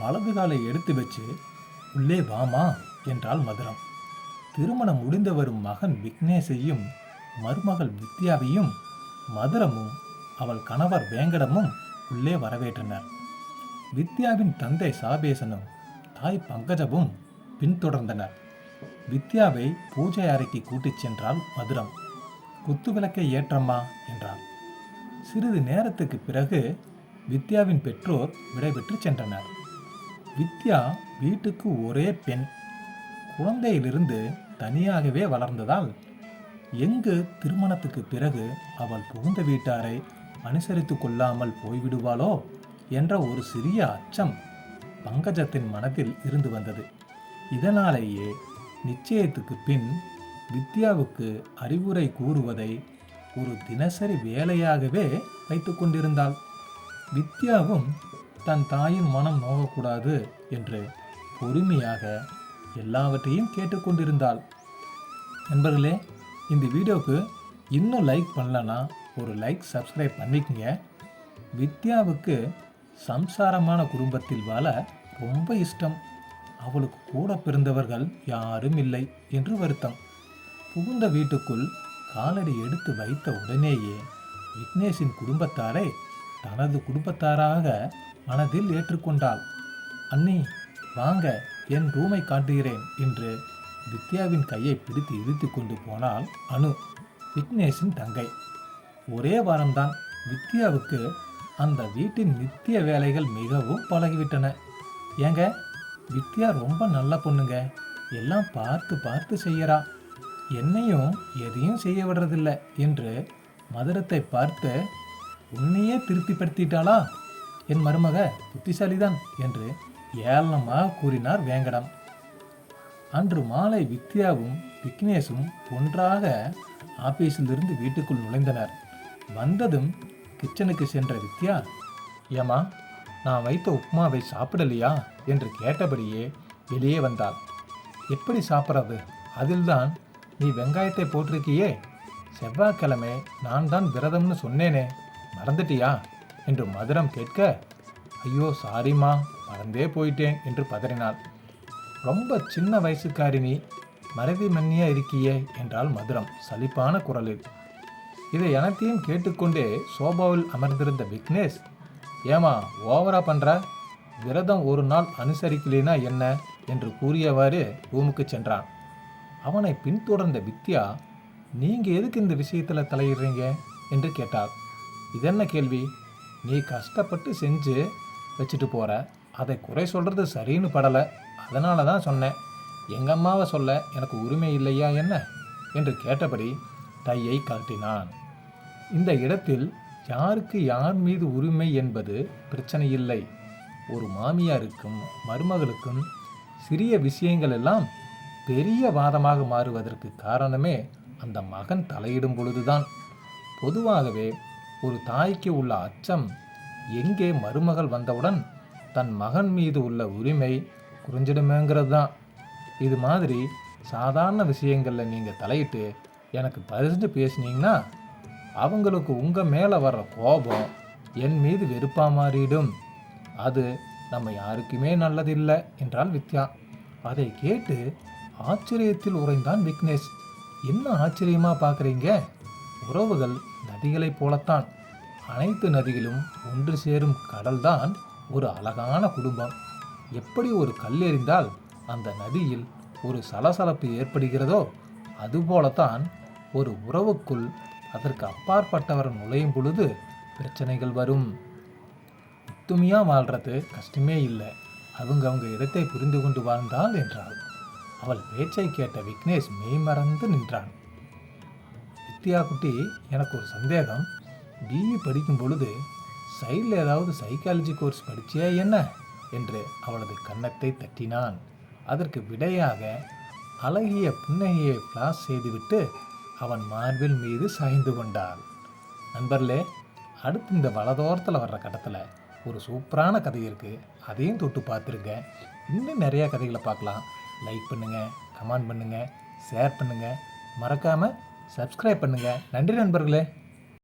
வலது காலை எடுத்து வச்சு உள்ளே வாமா என்றாள் மதுரம். திருமணம் முடிந்து வரும் மகன் விக்னேஷையும் மருமகள் வித்யாவையும் மதுரமும் அவள் கணவர் வேங்கடமும் உள்ளே வரவேற்றனர். வித்யாவின் தந்தை சாபேசனும் தாய் பங்கஜமும் பின்தொடர்ந்தனர். வித்யாவை பூஜை அறைக்கு கூட்டிச் சென்றாள் மதுரம். குத்துவிளக்கை ஏற்றம்மா என்றாள். சிறிது நேரத்துக்கு பிறகு வித்யாவின் பெற்றோர் விடைபெற்று சென்றனர். வித்யா வீட்டுக்கு ஒரே பெண். குழந்தையிலிருந்து தனியாகவே வளர்ந்ததால் எங்கு திருமணத்துக்கு பிறகு அவள் புகுந்த வீட்டாரை அனுசரித்து கொள்ளாமல் போய்விடுவாளோ என்ற ஒரு சிறிய அச்சம் பங்கஜத்தின் மனதில் இருந்து வந்தது. இதனாலேயே நிச்சயத்துக்கு பின் வித்யாவுக்கு அறிவுரை கூறுவதை ஒரு தினசரி வேலையாகவே வைத்து கொண்டிருந்தாள். வித்யாவும் தன் தாயின் மனம் நோகக்கூடாது என்று பொறுமையாக எல்லாவற்றையும் கேட்டுக்கொண்டிருந்தாள். நண்பர்களே இந்த வீடியோவுக்கு இன்னும் லைக் பண்ணலன்னா ஒரு லைக் சப்ஸ்கிரைப் பண்ணிக்கங்க. வித்யாவுக்கு சம்சாரமான குடும்பத்தில் வாழ ரொம்ப இஷ்டம். அவளுக்கு கூட பிறந்தவர்கள் யாரும் இல்லை என்று வருத்தம். புகுந்த வீட்டுக்குள் காலடி எடுத்து வைத்த உடனேயே விக்னேஷின் குடும்பத்தாரை தனது குடும்பத்தாராக மனதில் ஏற்றுக்கொண்டாள். அண்ணி வாங்க என் ரூமை காட்டுகிறேன் என்று வித்யாவின் கையை பிடித்து இழுத்து கொண்டு போனால் அனு விக்னேஷின் தங்கை. ஒரே வாரம்தான் வித்யாவுக்கு அந்த வீட்டின் நித்திய வேலைகள் மிகவும் பழகிவிட்டன. ஏங்க வித்யா ரொம்ப நல்ல பொண்ணுங்க. எல்லாம் பார்த்து பார்த்து செய்யறா. என்னையும் எதையும் செய்ய விடுறதில்ல என்று மதுரத்தை பார்த்து உன்னையே திருப்திப்படுத்திட்டாளா? என் மருமக புத்திசாலிதான் என்று ஏளனமாக கூறினார் வேங்கடம். அன்று மாலை வித்யாவும் விக்னேஷும் ஒன்றாக ஆபீஸிலிருந்து வீட்டுக்குள் நுழைந்தனர். வந்ததும் கிச்சனுக்கு சென்ற வித்யா ஏமா நான் வைத்த உப்புமாவை சாப்பிடலையா? என்று கேட்டபடியே வெளியே வந்தாள். எப்படி சாப்பிட்றது? அதில்தான் நீ வெங்காயத்தை போட்டிருக்கியே. செவ்வாய்க்கிழமை நான் தான் விரதம்னு சொன்னேனே. மறந்துட்டியா? என்று மதுரம் கேட்க ஐயோ சாரிம்மா மறந்தே போயிட்டேன் என்று பதறினாள். ரொம்ப சின்ன வயசுக்காரி நீ மறதி மன்னியா இருக்கியே என்றால் மதுரம் சலிப்பான குரலில். இதை எனத்தையும் கேட்டுக்கொண்டே சோபாவில் அமர்ந்திருந்த விக்னேஷ் ஏமா ஓவரா பண்ணுற விரதம் ஒரு நாள் அனுசரிக்கலைனா என்ன? என்று கூறியவாறு ரூமுக்கு சென்றான். அவனை பின்தொடர்ந்த வித்யா நீங்கள் எதுக்கு இந்த விஷயத்துல தலையிடுறீங்க? என்று கேட்டாள். இதென்ன கேள்வி? நீ கஷ்டப்பட்டு செஞ்சு வச்சுட்டு போகிற அதை குறை சொல்கிறது சரின்னு படலை. அதனால தான் சொன்னேன். எங்கள் அம்மாவை சொல்ல எனக்கு உரிமை இல்லையா என்ன? என்று கேட்டபடி டையை கழட்டினான். இந்த இடத்தில் யாருக்கு யார் மீது உரிமை என்பது பிரச்சனை இல்லை. ஒரு மாமியாருக்கும் மருமகளுக்கும் சிறிய விஷயங்கள் எல்லாம் பெரிய வாதமாக மாறுவதற்கு காரணமே அந்த மகன் தலையிடும் பொழுதுதான். பொதுவாகவே ஒரு தாய்க்கு உள்ள அச்சம் எங்கே மருமகள் வந்தவுடன் தன் மகன் மீது உள்ள உரிமை குறைஞ்சிடுமேங்கிறது தான் இது மாதிரி சாதாரண விஷயங்களில் நீங்கள் தலையிட்டு எனக்கு பரிசு பேசுனீங்கன்னா அவங்களுக்கு உங்கள் மேலே வர்ற கோபம் என் மீது வெறுப்பா மாறிடும். அது நம்ம யாருக்குமே நல்லதில்லை என்றால் வித்யா அதை கேட்டு ஆச்சரியத்தில் உறைந்தான் விக்னேஷ். என்ன ஆச்சரியமாக பார்க்குறீங்க உறவுகள் நதிகளைப் போலத்தான். அனைத்து நதிகளும் ஒன்று சேரும் கடல்தான் ஒரு அழகான குடும்பம். எப்படி ஒரு கல் எறிந்தால் அந்த நதியில் ஒரு சலசலப்பு ஏற்படுகிறதோ அதுபோலத்தான் ஒரு உறவுக்குள் அதற்கு அப்பாற்பட்டவர் நுழையும் பொழுது பிரச்சனைகள் வரும். ஒத்துமையாக வாழ்றது கஷ்டமே இல்லை. அவங்க அவங்க இடத்தை புரிந்து கொண்டு வாழ்ந்தாள் என்றாள். அவள் பேச்சை கேட்ட விக்னேஷ் மெய்மறந்து நின்றான். வித்யா குட்டி எனக்கு ஒரு சந்தேகம். பிஇ படிக்கும் பொழுது சைடில் ஏதாவது சைக்காலஜி கோர்ஸ் படிச்சியா என்ன? என்று அவளது கன்னத்தை தட்டினான். அதற்கு விடையாக அழகிய புன்னகையை ஃப்ளாஷ் செய்துவிட்டு அவன் மார்பில் மீது சாய்ந்து கொண்டாள். நண்பர்களே அடுத்து இந்த வலதோரத்தில் வர்ற கட்டத்தில் ஒரு சூப்பரான கதை இருக்குது அதையும் தொட்டு பார்த்துருங்க. இன்னும் நிறையா கதைகளை பார்க்கலாம். லைக் பண்ணுங்கள் கமெண்ட் பண்ணுங்கள் ஷேர் பண்ணுங்கள் மறக்காமல் சப்ஸ்கிரைப் பண்ணுங்கள் நன்றி நண்பர்களே.